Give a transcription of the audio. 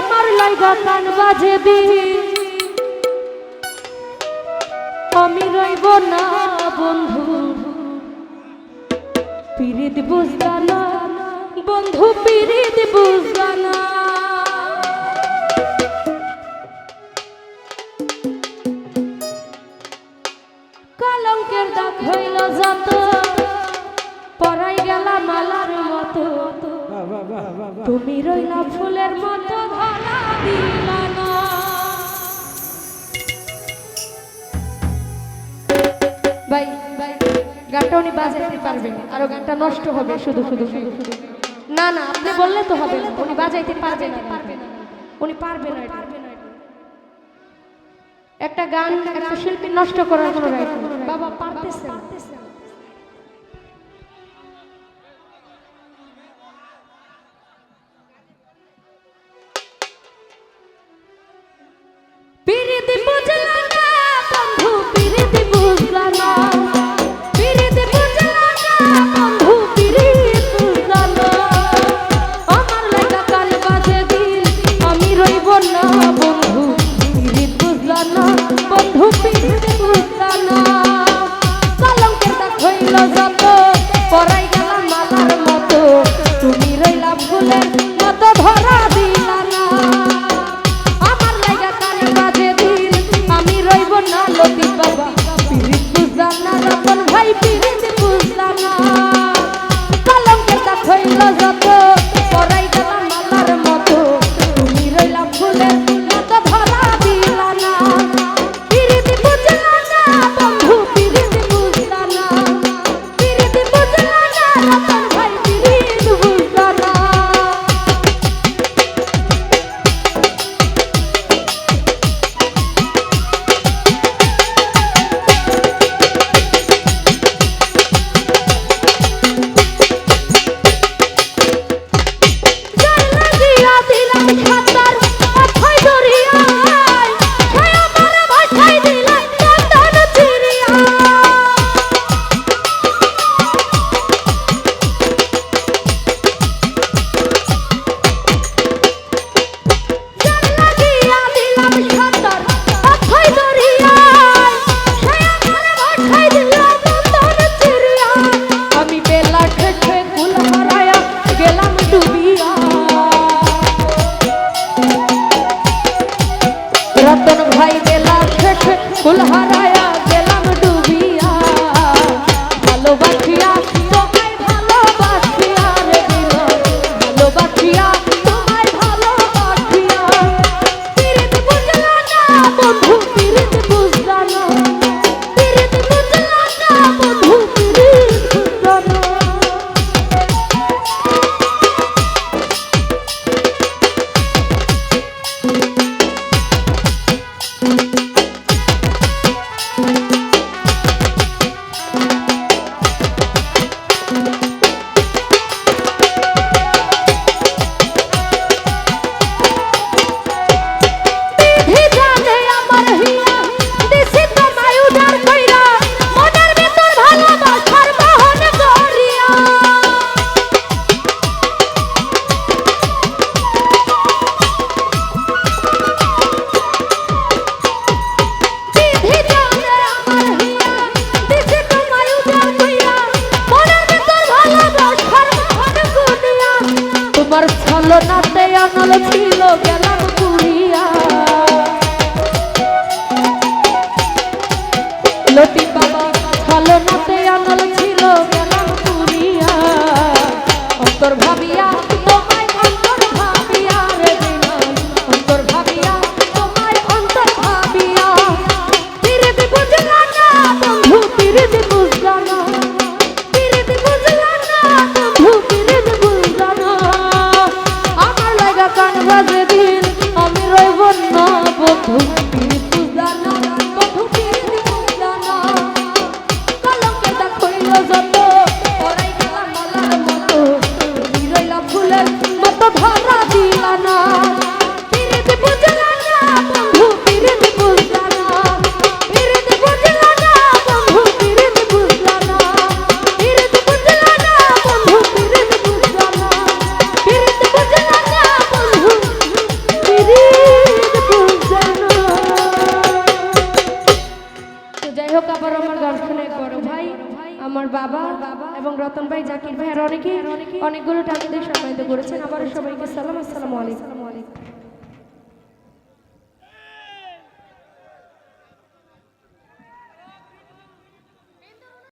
আমার লাইগা কান বাজেবি আমি রইব না বন্ধু। পিরিত বুঝদানা বন্ধু পিরিত বুঝদানা কালঙ্কের তুমি রইলা ফুলের মতো। উনি বাজাইতে পারবেন। আরও গানটা নষ্ট হবে শুধু শুধু শুধু শুধু। না না, আপনি বললে তো হবে না। উনি বাজাইতে পারবে না পারবে না উনি পারবে না পারবে না একটা গান, একটা শিল্পী নষ্ট করার কোনো রাইট বাবা, পারতেছে পারতেছে প্রীতি পূজা 要不要？হোক আবার আমার গান করো ভাই, আমার বাবা এবং রতন ভাই, জাকির ভাই আর অনেকে অনেকগুলো টাকা দিয়ে সম্মানিত করেছেন। আবার সবাইকে সালাম, আসসালামু আলাইকুম।